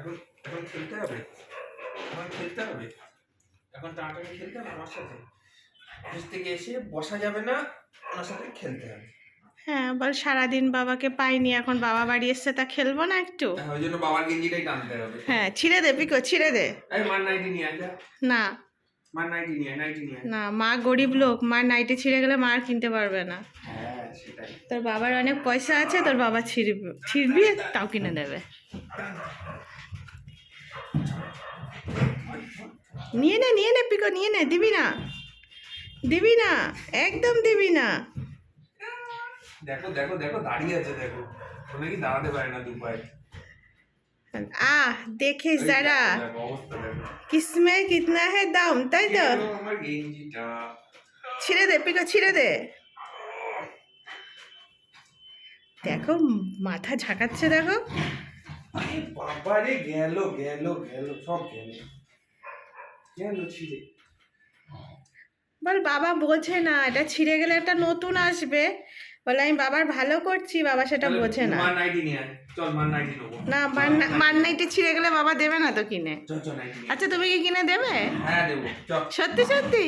এখন এখন খেলতে হবে। এখন খেলতে হবে। এখন টানাটানি খেলতে হবে আমার সাথে। অফিস থেকে এসে বসা যাবে না ওনার সাথে খেলতে হবে। হ্যাঁ বল সারাদিন বাবাকে পাইনি এখন বাবা বাড়ি এসছে তা খেলব না একটু? হ্যাঁ, ওই জন্য বাবার গেঞ্জিটাই টানতে হবে। হ্যাঁ ছিঁড়ে দে পিকো ছিঁড়ে দে। এই মার নাইটি নিয়ে আয় না। মার নাইটি নিয়ে নাইটি নিয়ে না মা গরিব লোক মার নাইটি ছিঁড়ে গেলে মা আর কিনতে পারবে না। হ্যাঁ তোর বাবার অনেক পয়সা আছে তোর বাবা ছিঁড়বি ছিঁড়বি তাও কিনে দেবে। নিয়ে নে নিয়ে নে পিকো নিয়ে নে দিবি না। দিবি না একদম দিবি না। দেখো দেখো দেখো দাঁড়িয়ে আছে দেখো। ও নাকি দাঁড়াতে পারে না দুপায়ে আহ দেখে যারা কিসমে কিতনা হে দাম তাই তো ছিঁড়ে দে পিকো ছিঁড়ে দে দেখো মাথা ঝাঁকাচ্ছে দেখো বাবারে গেল গেল গেল সব গেল গেল ছিঁড়ে বল বাবা বোঝে না এটা ছিঁড়ে গেলে একটা নতুন আসবে। বলে আমি বাবার ভালো করছি বাবা সেটা বোঝে না। না মার নাইটি ছিঁড়ে গেলে বাবা দেবে না তো কিনে। আচ্ছা তুমি কি কিনে দেবে? হ্যাঁ সত্যি সত্যি?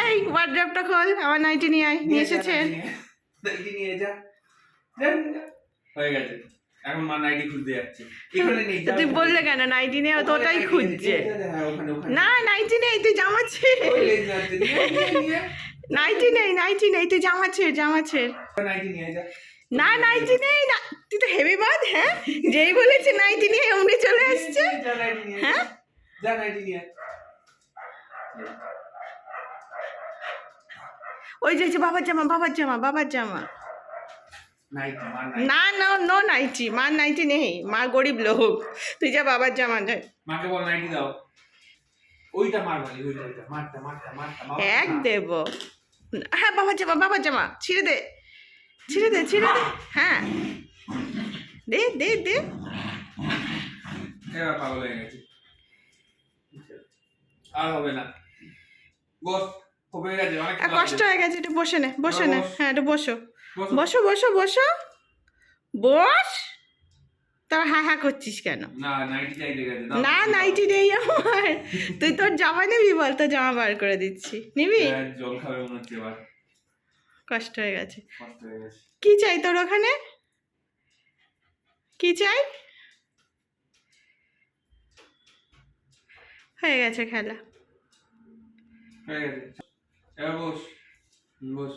এই ওয়ার্ড্রপটা খোল আমার নাইটি নিয়ে আয় নিয়ে এসেছেন নাইটি নিয়ে যা। যা, যা। হয়ে গেছে। এখন মা নাইটি খুঁজতে যাচ্ছে। এখানে নেই তো তুই বললে কেন? নাইটি নিয়ে তো ওটাই খুঁজছে। না নাইটি নেই তুই জামা নাইটি নেই নাইটি নেই তুই জামা ছেড় জামা ছেড়। না নাইটি নেই না, তুই তো হেভি বাদ হ্যাঁ? যেই বলেছে নাইটি নিয়ে অমনি চলে আসছে। হ্যাঁ? ওই যে বাবার জামা বাবার জামা বাবার জামা। না না নো নাইটি মার নাইটি নেই মা গরিব লোক। তুই যা বাবার জামা মাকে বল নাইটি দাও। ওইটা মার বলি ওইটা ওইটা মারটা মারটা মারটা এক। দেব। হ্যাঁ বাবার জামা বাবার জামা ছিঁড়ে দে ছিঁড়ে দে ছিঁড়ে দে হ্যাঁ। দে দে দে। এবার পাগল হয়ে গেছে। আর হবে না। বস হবে গেছে অনেক কষ্ট হয়ে গেছে একটু বসে নে বসে নে। হ্যাঁ একটু বসো। বসো। বসো বসো। বসো। তারপর হ্যাঁ হ্যাঁ করছিস কেন? না নাইটি নেই আমার। তুই তোর জামা নিবি বল তোর জামা বার করে দিচ্ছি। নিবি? হ্যাঁ, জল খাবে মনে হচ্ছে এবার। কষ্ট হয়ে গেছে। কি চাই তোর ওখানে? কি চাই? হয়ে গেছে খেলা। হয়ে গেছে। বস বস।